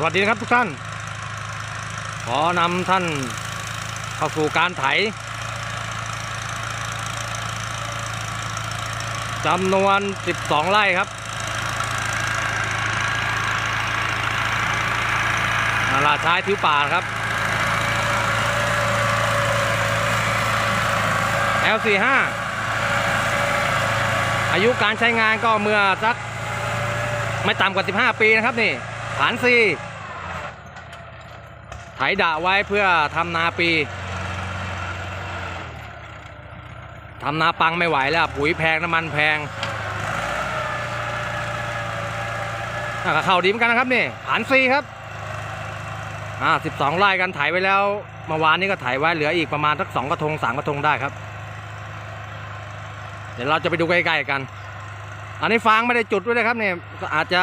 สวัสดีครับทุกท่าน ขอนำท่านเข้าสู่การไถจำนวน 12 ไร่ครับนาลาช้ายทิวป่าครับ L45 อายุการใช้งานก็เมื่อสักไม่ต่ำกว่า 15 ปีนะครับนี่ฐานซี ไถดะไว้เพื่อทำนาปีทำนาปังไม่ไหวแล้ว ปุ๋ยแพงน้ำมันแพงอะก็เข้าดีเหมือนกันนะครับนี่ฐานซีครับอ่า12ไร่กันไถไว้แล้วเมื่อวานนี้ก็ไถไว้เหลืออีกประมาณสักสองกระทงสามกระทงได้ครับ เดี๋ยวเราจะไปดูใกล้ๆกัน อันนี้ฟางไม่ได้จุดด้วยนะครับเนี่ยอาจจะ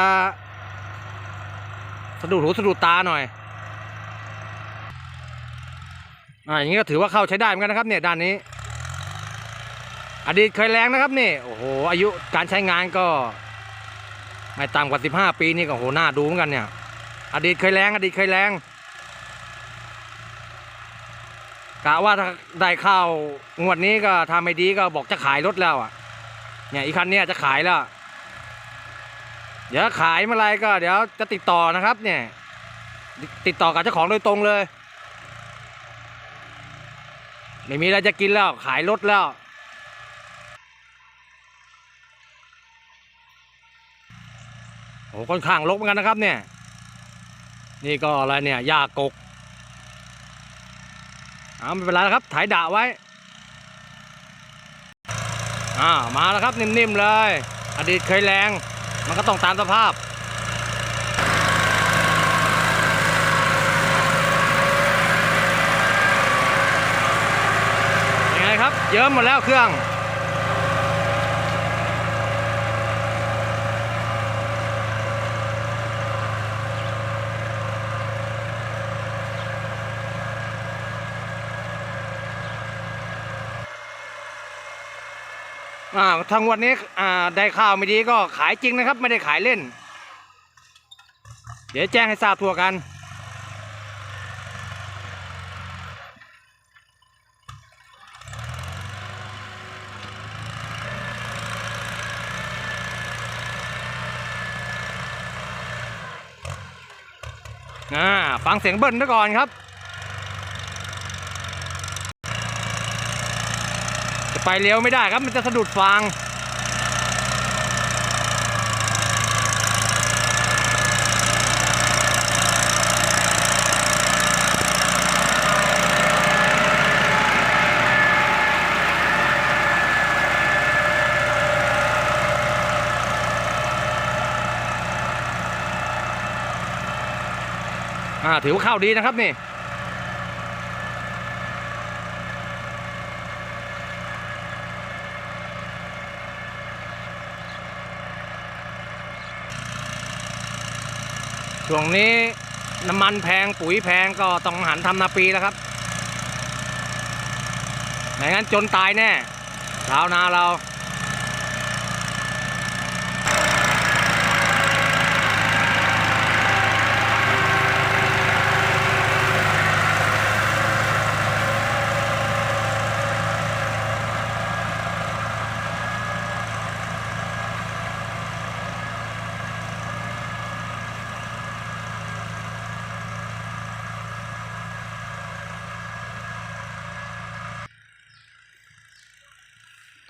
สะดุดหูสะดุดตาหน่อย อ่าอย่างนี้ก็ถือว่าเข้าใช้ได้เหมือนกันนะครับเนี่ยด้านนี้ อดีตเคยแรงนะครับนี่โอ้โหอายุการใช้งานก็ ไม่ต่ำกว่า15ปีนี่ก็โหหน้าดูเหมือนกันเนี่ย อดีตเคยแรงอดีตเคยแรงกะว่าถ้าได้ข้าวงวดนี้ก็ทำไม่ดีก็บอกจะขายรถแล้วอะ เนี่ยอีกคันเนี้ยจะขายแล้ว เดี๋ยวขายเมื่อไรก็เดี๋ยวจะติดต่อนะครับ เนี่ย ติดต่อกับเจ้าของโดยตรงเลย ไม่มีอะไรจะกินแล้ว ขายรถแล้ว โอ้ค่อนข้างรกเหมือนกันนะครับเนี่ย นี่ก็อะไรเนี่ยหญ้ากกเอาไม่เป็นไรนะครับ ถ่ายด่าไว้ อ่า มาแล้วครับ นิ่มๆเลย อดีตเคยแรง มันก็ต้องตามสภาพ ยังไงครับ เยิ้มหมดแล้วเครื่องอ่าทางวันนี้อ่าได้ข้าวไม่ดีก็ขายจริงนะครับ ไม่ได้ขายเล่น เดี๋ยวแจ้งให้ทราบทั่วกัน อ่าฟังเสียงเบิ้ลซะก่อนครับ จะไปเลี้ยวไม่ได้ครับมันจะสะดุดฟาง ถือว่าเข้าดีนะครับนี่ช่วงนี้น้ำมันแพงปุ๋ยแพงก็ต้องหันทำนาปีแล้วครับไม่งั้นจนตายแน่ชาวนาเรา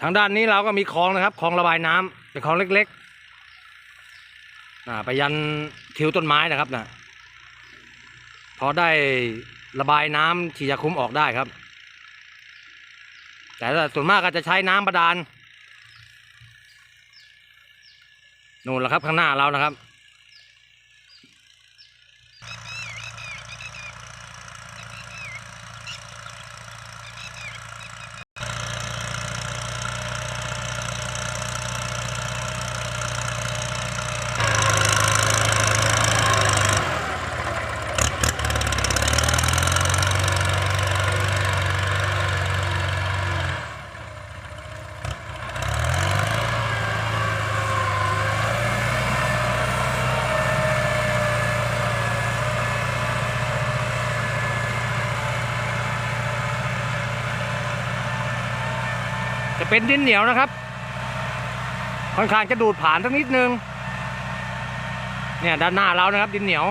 ทางด้านนี้เราก็มีคลองนะครับคลองระบายน้ำเป็นคลองเล็กๆไปยันทิวต้นไม้นะครับนะพอได้ระบายน้ำที่จะคุ้มออกได้ครับ แต่ส่วนมากก็จะใช้น้ำบาดาลนู่นแหละครับข้างหน้าเรานะครับ จะเป็นดินเหนียวนะครับ ค่อนข้างจะดูดผ่านสักนิดนึง เนี่ยด้านหน้าเรานะครับดินเหนียว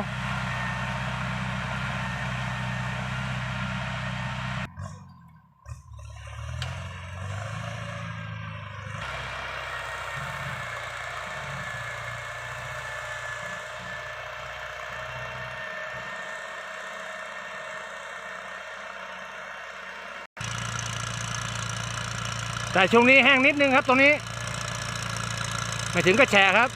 แต่ช่วงนี้แห้งนิดนึงครับตรงนี้ ไม่ถึงกระแชะครับ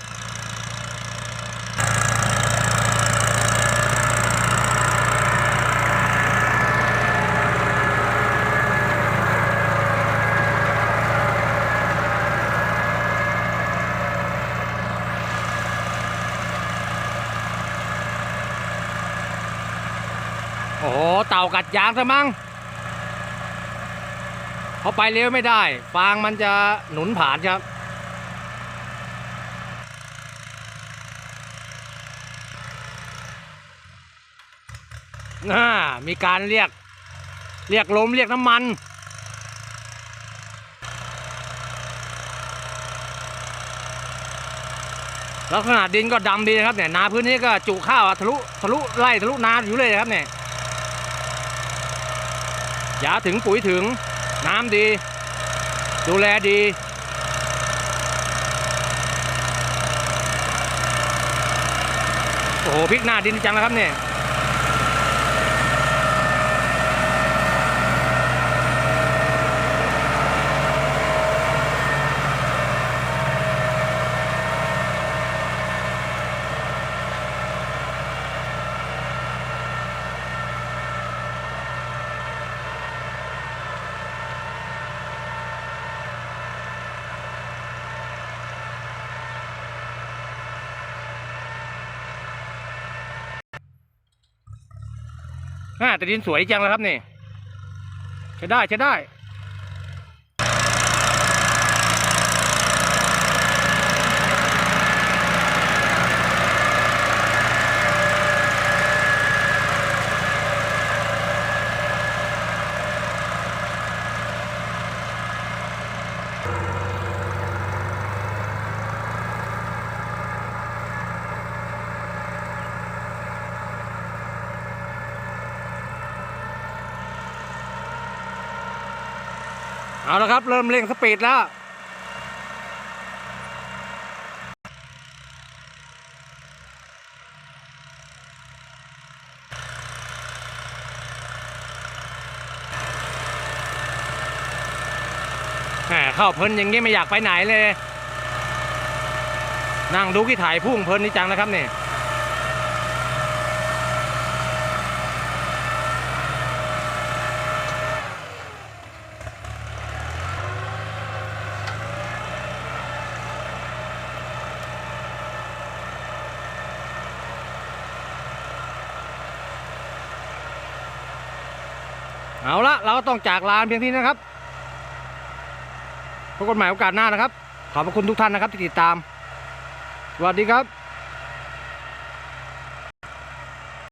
โอ้โห เต่ากัดยางซะมั้ง เขาไปเร็วไม่ได้ ฟางมันจะหนุนผ่านครับน่ามีการเรียก เรียกลมเรียกน้ำมันลักษณะดินก็ดำดีนะครับเนี่ยนาพื้นนี้ก็จุข้าวทะลุทะลุไล่ทะลุนาอยู่เลยนะครับเนี่ยยาถึงปุ๋ยถึง น้ำดี ดูแลดีโอ้โหพริกหน้าดินจังแล้วครับเนี่ย น่าแต่ดินสวยจังแล้วครับนี่ใช้ได้ใช้ได้ เอาละครับ เริ่มเร่งสปีดแล้วแหมเข้าเพลินอย่างนี้ไม่อยากไปไหนเลย นั่งดูกี่ถ่ายพุ่งเพลินนี่จังนะครับเนี่ย เอาละเราก็ต้องจากลานเพียงที่านี้นะครับพบกันใหม่โอกาสหน้านะครับ ขอบพระคุณทุกท่านนะครับที่ติดตามสวัสดีครับ